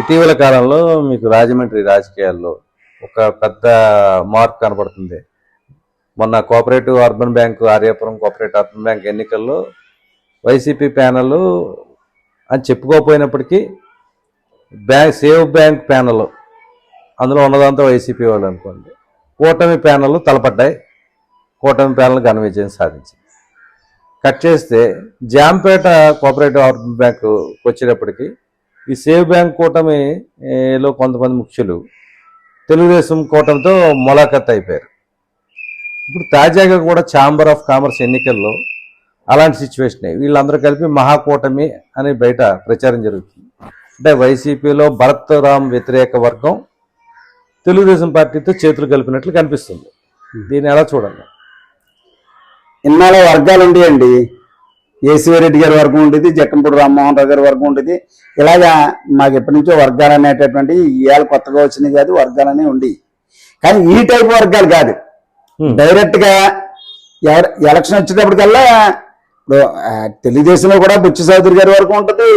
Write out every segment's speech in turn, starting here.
ఇటీవల కాలంలో మీకు రాజమండ్రి రాజకీయాల్లో ఒక పెద్ద మార్పు కనపడుతుంది మొన్న cooperative urban bank Aryapuram cooperative urban bank ఎన్నికల్లో వైసీపీ ప్యానల్ అని చెప్పుకోకపోయినప్పటికీ బ్యాంక్ సేవ్ బ్యాంక్ ప్యానల్. అందులో ఉన్నదంతా వైసీపీ వాళ్ళు అనుకోండి. కూటమి ప్యానల్ తలపడ్డాయి. కూటమి ప్యానల్ ఘన విజయం సాధించింది. కట్ చేస్తే జాంపేట కోఆపరేటివ్ అర్బన్ బ్యాంకు వచ్చేటప్పటికి ఈ సేవ్ బ్యాంక్ కూటమి ఏ, లో కొంతమంది ముఖ్యులు తెలుగుదేశం కూటమితో మొలాఖత్ అయిపోయారు. ఇప్పుడు తాజాగా కూడా ఛాంబర్ ఆఫ్ కామర్స్ ఎన్నికల్లో అలాంటి సిచ్యువేషన్. వీళ్ళందరూ కలిపి మహాకూటమి అని బయట ప్రచారం జరుగుతుంది. అంటే వైసీపీలో భరత్ రామ్ వ్యతిరేక వర్గం తెలుగుదేశం పార్టీతో చేతులు కలిపినట్లు కనిపిస్తుంది. దీన్ని ఎలా చూడాలి ఇన్నాళ్ళ వర్గాలు ఉండేయండి ఏసీవరెడ్డి గారి వర్గం ఉండేది జక్కంపూడి రామ్మోహన్ రావు గారి వర్గం ఉండేది. ఇలాగా మాకు ఎప్పటి నుంచో వర్గాలు అనేటటువంటి ఇవాళ కొత్తగా వచ్చినాయి కాదు వర్గాలనే ఉండి కానీ ఈ టైప్ వర్గాలు కాదు. డైరెక్ట్గా ఎలక్షన్ వచ్చేటప్పటికల్లా ఇప్పుడు తెలుగుదేశంలో కూడా బుచ్చి చౌదరి గారి వరకు ఉంటుంది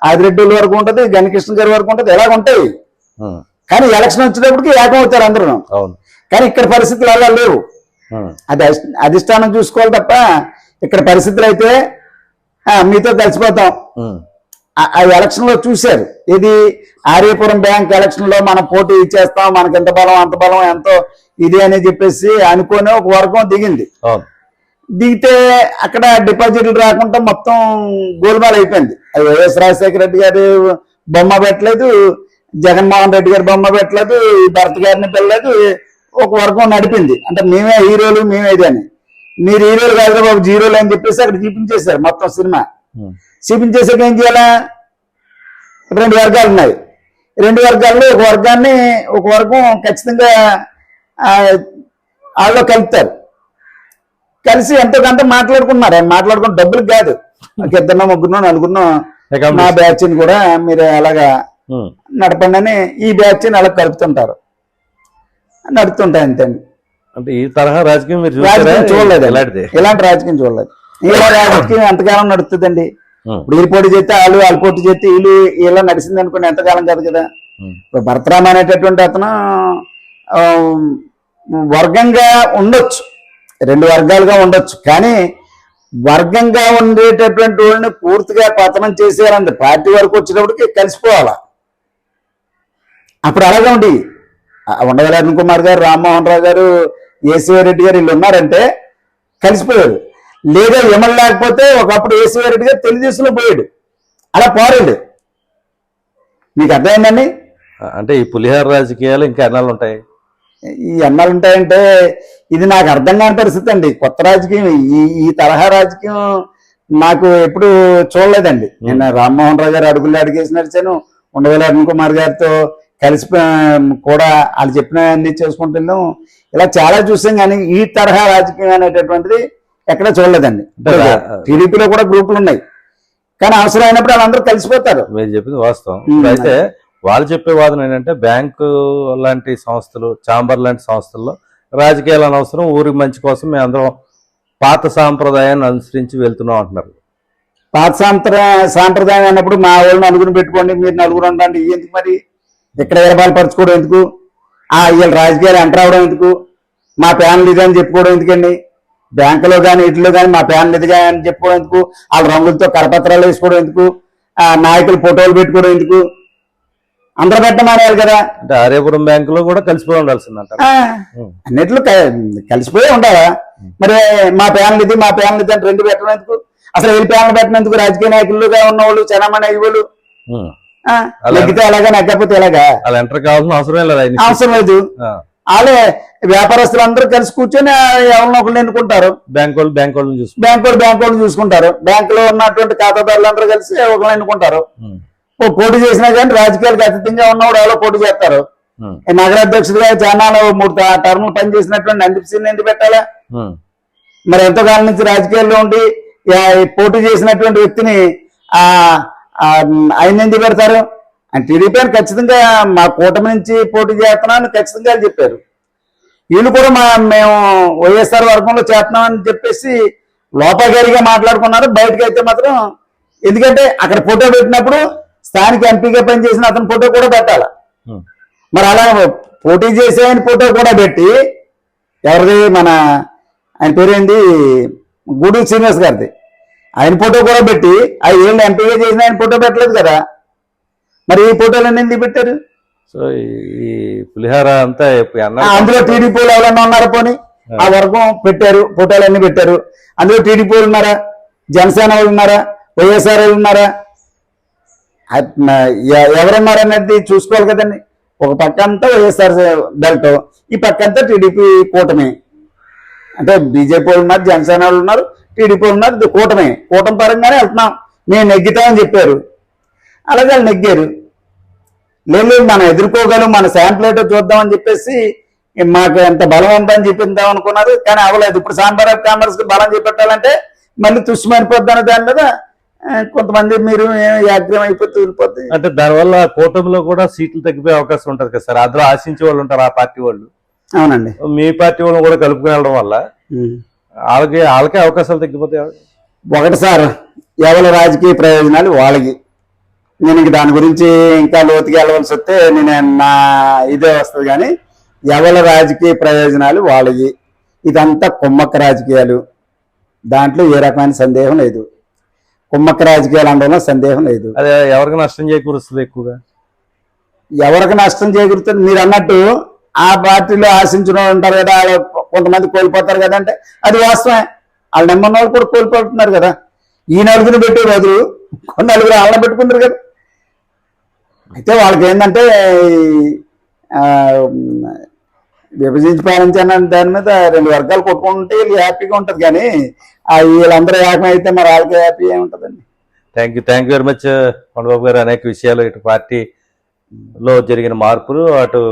ఆదిరెడ్డి వరకు ఉంటుంది గణకృష్ణ గారి వరకు ఉంటుంది ఇలాగ ఉంటాయి. కానీ ఎలక్షన్ వచ్చేటప్పటికి ఏకం అవుతారు అందరూ అవును. కానీ ఇక్కడ పరిస్థితులు అలా లేవు. అది అధి- అధిష్టానం చూసుకోవాలి తప్ప ఇక్కడ పరిస్థితులు అయితే మీతో కలిసిపోతాం. ఆ- ఎలక్షన్లో చూశారు. ఇది ఆర్యపురం బ్యాంక్ ఎలక్షన్లో మనం పోటీ ఇచ్చేస్తాం మనకి ఎంత బలం అంత బలం ఎంతో ఇది అని చెప్పేసి అనుకొని ఒక వర్గం దిగింది. దిగితే అక్కడ డిపాజిట్లు రాకుండా మొత్తం గోల్మాల్ అయిపోయింది. అది వైఎస్ రాజశేఖర రెడ్డి గారు బొమ్మ పెట్టలేదు జగన్మోహన్ రెడ్డి గారి బొమ్మ పెట్టలేదు భరత్ గారిని పెట్టలేదు ఒక వర్గం నడిపింది. అంటే మేమే హీరోలు మేమే ఇది అని. మీరు హీరోలు కాదు బాబు జీరోలు అని చెప్పేసి అక్కడ చూపించేశారు మొత్తం సినిమా. చూపించేసాక ఏం చేయాలా? రెండు వర్గాలు ఉన్నాయి. రెండు వర్గాల్లో ఒక వర్గాన్ని ఒక వర్గం ఖచ్చితంగా వాళ్ళు కలుపుతారు. కలిసి ఎంతో కొంత మాట్లాడుకున్నారు ఆయన మాట్లాడుకున్న డబ్బులు కాదు. ఒక ఇద్దరు ముగ్గురు నలుగురు Accommodation. మా బ్యాచ్ కూడా మీరు అలాగా. నడపండి అని ఈ బ్యాచ్ అలా కలుపుతుంటారు. నడుపుతుంటాయి అంతే. అంటే ఈ తరహా రాజకీయం మీరు రాజకీయం చూడలేదు. ఇలాంటి రాజకీయం చూడలేదు. ఇలా రాజకీయం ఎంతకాలం నడుస్తుందండి? ఇప్పుడు వీళ్ళు పోటీ చేస్తే వాళ్ళు వాళ్ళు పోటీ చేస్తే వీళ్ళు ఇలా నడిచింది అనుకుని ఎంతకాలం కాదు కదా? ఇప్పుడు భరతరామ అనేటటువంటి అతను వర్గంగా ఉండొచ్చు. రెండు వర్గాలుగా ఉండొచ్చు. కానీ వర్గంగా ఉండేటటువంటి వాళ్ళని పూర్తిగా పతనం చేసేయాలండి. పార్టీ వరకు వచ్చేటప్పటికి కలిసిపోవాలా? అప్పుడు అలాగే ఉండి అరుణ్ కుమార్ గారు రామ్మోహన్ రావు గారు రెడ్డి గారు వీళ్ళు ఉన్నారంటే కలిసిపోయారు లేదా విమల్ లేకపోతే ఒకప్పుడు రెడ్డి గారు తెలుగుదేశంలో పోయాడు. అలా పోరాడు. మీకు అర్థమైందండి? అంటే ఈ పులిహార రాజకీయాలు ఇంకా ఎన్నాళ్ళు ఉంటాయి? ఈ ఎన్నాళ్ళు ఉంటాయంటే ఇది నాకు అర్థం కాని పరిస్థితి అండి. కొత్త రాజకీయం ఈ ఈ తరహా రాజకీయం నాకు ఎప్పుడు చూడలేదండి. నేను రామ్మోహన్ రావు గారు అడుగులు అడిగేసి నడిచాను. అరుణ్ కుమార్ గారితో కలిసి కూడా వాళ్ళు చెప్పిన అన్ని చేసుకుంటూ వెళ్ళాం ఇలా చాలా చూసాం కానీ ఈ తరహా రాజకీయం అనేటటువంటిది ఎక్కడ చూడలేదండి. టీడీపీలో కూడా గ్రూపులు ఉన్నాయి. కానీ అవసరం అయినప్పుడు వాళ్ళందరూ కలిసిపోతారు. మీరు చెప్పింది వాస్తవం. అయితే వాళ్ళు చెప్పే వాదన ఏంటంటే బ్యాంకు లాంటి సంస్థలు చాంబర్ లాంటి సంస్థల్లో రాజకీయాలు అనవసరం ఊరి మంచి కోసం మేము అందరం పాత సాంప్రదాయాన్ని అనుసరించి వెళ్తున్నాం అంటున్నారు. పాత సాంప్రదాయ సాంప్రదాయం అన్నప్పుడు మా వాళ్ళు నలుగురు పెట్టుకోండి మీరు నలుగురు ఉండండి ఎందుకు మరి ఇక్కడ విరబాలు పరచుకోవడం ఎందుకు? ఆ వీళ్ళ రాజకీయాలు ఎంటర్ అవడం ఎందుకు? మా ప్యానల్ ఇది అని చెప్పుకోవడం ఎందుకండి? బ్యాంకులో కానీ ఇట్లో కానీ మా ప్యానల్ ఇది అని చెప్పుకోవడం ఎందుకు? వాళ్ళ రంగులతో కరపత్రాలు వేసుకోవడం ఎందుకు? ఆ నాయకులు ఫోటోలు పెట్టుకోవడం ఎందుకు? అందరూ పెట్టమానేయాలి కదా. అంటే ఆర్యపురం బ్యాంకులో కూడా కలిసిపోయి ఉండాల్సింది అంటారు ఆ, అన్నిట్లో కలిసిపోయి ఉండాలా? మరి మా ప్యానల్ ఇది మా ప్యానల్ ఇది అని రెండు పెట్టడం ఎందుకు? అసలు వీళ్ళు ప్యానల్ పెట్టినందుకు రాజకీయ నాయకులుగా ఉన్నవాళ్ళు చనమనే ఇవ్వలు ఉం. ఆ, నెగ్గితే ఎలాగా నెగ్గకపోతే ఎలాగా? అలా ఎంటర్ కావాల్సిన అవసరమే లేదు. అవసరం లేదు. వాళ్ళే వ్యాపారస్తులు అందరూ కలిసి కూర్చొని ఎవరినో ఒకళ్ళు ఎన్నుకుంటారు? బ్యాంక్ వాళ్ళు బ్యాంక్ వాళ్ళని చూసుకుంటారు. బ్యాంక్ వాళ్ళు బ్యాంక్ వాళ్ళు చూసుకుంటారు. బ్యాంకులో ఉన్నటువంటి ఖాతాదారులు అందరూ కలిసి ఒకళ్ళు ఎన్నుకుంటారు. ఓ పోటీ చేసినా కానీ రాజకీయాలకు అతీతంగా ఉన్నవాడు ఎవరో పోటీ చేస్తారు. నగర అధ్యక్షుడిగా చాలా మూడు ట- టర్ములు పనిచేసినటువంటి నందిప్ సింగ్ ఎందుకు పెట్టాలా. మరి ఎంతో కాలం నుంచి రాజకీయాల్లో ఉండి పోటీ చేసినటువంటి వ్యక్తిని ఆ, ఆయన ఎందుకు పెడతారు? అని టీడీపీ అని ఖచ్చితంగా మా కూటమి నుంచి పోటీ చేస్తున్నామని ఖచ్చితంగా చెప్పారు. వీళ్ళు కూడా మా మేము వైఎస్ఆర్ వర్గంలో చేస్తున్నామని చెప్పేసి లోపగారిగా మాట్లాడుకున్నారు. బయటకు అయితే మాత్రం ఎందుకంటే అక్కడ ఫోటో పెట్టినప్పుడు స్థానిక ఎంపీగా పనిచేసిన అతని ఫోటో కూడా పెట్టాలి. మరి అలా పోటీ చేసే ఆయన ఫోటో కూడా పెట్టి ఎవరిది? మన ఆయన పేరేంది గూడూరు శ్రీనివాస్ గారిది. ఆయన ఫోటో కూడా పెట్టి ఆ ఏళ్ళు ఎంపీగా చేసిన ఆయన ఫోటో పెట్టలేదు కదా? మరి ఈ ఫోటోలన్నీ ఎందుకు పెట్టారు? సో ఈ- పులిహార అంతా అన్న అందులో టీడీపీలు ఎవరన్నా ఉన్నారా పోనీ? ఆ. వర్గం పెట్టారు ఫోటోలన్నీ పెట్టారు. అందులో టీడీపీ ఉన్నారా? జనసేన వాళ్ళు ఉన్నారా? వైఎస్ఆర్ వాళ్ళు ఉన్నారా? ఎవరున్నారనేది చూసుకోవాలి కదండి. ఒక పక్క అంతా వైఎస్ఆర్ బెల్ట్ ఈ పక్క అంతా టీడీపీ కూటమి. అంటే బీజేపీ వాళ్ళు ఉన్నారు జనసేన వాళ్ళు ఉన్నారు టీడీపీ వాళ్ళు ఉన్నారు ఇది కూటమి. కూటమి పరంగానే వెళ్తున్నాం మేము నెగ్గుతామని చెప్పారు. అలాగే వాళ్ళు నెగ్గారు. లేదు లేదు, మనం ఎదుర్కోగలం మన శాంప్లేట్ చూద్దామని చెప్పేసి మాకు ఎంత బలం ఉందని చెప్పిందాం అనుకున్నారు. కానీ అవ్వలేదు. ఇప్పుడు సాంబార్ ఆఫ్ కామర్స్కి బలం చేపట్టాలంటే మళ్ళీ తుస్సుమైపోద్ది అనే దాని మీద కొంతమంది మీరు యాగ్రం అయిపోతే వెళ్ళిపోద్ది అంటే దానివల్ల కూటమిలో కూడా సీట్లు తగ్గిపోయే అవకాశం ఉంటది కదా సార్. అందులో ఆశించే వాళ్ళు ఉంటారు ఆ పార్టీ వాళ్ళు. అవునండి. మీ పార్టీ వాళ్ళని కూడా కలుపుకుని వెళ్ళడం వల్ల వాళ్ళకి వాళ్ళకే అవకాశాలు తగ్గిపోతాయి? ఒకటి సార్ ఎవరి రాజకీయ ప్రయోజనాలు వాళ్ళకి. నేను ఇంక దాని గురించి ఇంకా లోతుకి వెళ్ళవలసి వస్తే నేను నా ఇదే వస్తుంది కానీ ఎవరి రాజకీయ ప్రయోజనాలు వాళ్ళకి. ఇదంతా కుమ్మక్క రాజకీయాలు. దాంట్లో ఏ రకమైన సందేహం లేదు. కుమ్మక్క రాజకీయాలు అనడంలో సందేహం లేదు. అదే ఎవరికి నష్టం చేకూరుస్తుంది ఎక్కువగా? ఎవరికి నష్టం చేకూరుతుంది? మీరు అన్నట్టు ఆ పార్టీలో ఆశించిన ఉంటారు కదా వాళ్ళు కొంతమంది కోల్పోతారు కదా అంటే అది వాస్తవమే. వాళ్ళు నెమ్మన్న వాళ్ళు కూడా కోల్పోతున్నారు కదా. ఈ నలుగురు పెట్టే బదులు కొన్ని నలుగురు వాళ్ళని పెట్టుకుంటారు కదా. అయితే వాళ్ళకి ఏంటంటే విభజించి పాలించాను దాని మీద రెండు వర్గాలు కొట్టుకుంటే వీళ్ళు హ్యాపీగా ఉంటుంది కానీ వీళ్ళందరూ ఏకమైతే మరి వాళ్ళకి హ్యాపీ ఏముంటుందండి? Thank you thank you very much Kondababu garu. అనేక విషయాలు ఇటు పార్టీలో జరిగిన మార్పులు అటు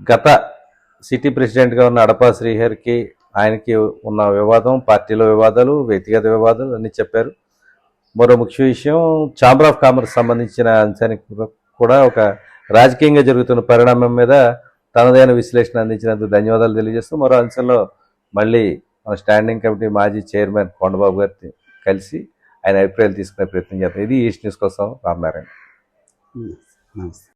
గత సిటీ ప్రెసిడెంట్గా ఉన్న అడపా శ్రీహరికి ఆయనకి ఉన్న వివాదం పార్టీలో వివాదాలు వ్యక్తిగత వివాదాలు అన్నీ చెప్పారు. మరో ముఖ్య విషయం ఛాంబర్ ఆఫ్ కామర్స్ సంబంధించిన అంశానికి కూడా ఒక రాజకీయంగా జరుగుతున్న పరిణామం మీద తనదైన విశ్లేషణ అందించినందుకు ధన్యవాదాలు తెలియజేస్తూ మరో అంశంలో మళ్ళీ మన స్టాండింగ్ కమిటీ మాజీ చైర్మన్ కొండబాబు గారిని కలిసి ఆయన అభిప్రాయాలు తీసుకునే ప్రయత్నం చేస్తాం ఇది ఈస్ట్ న్యూస్ కోసం రామనారాయణ. నమస్తే.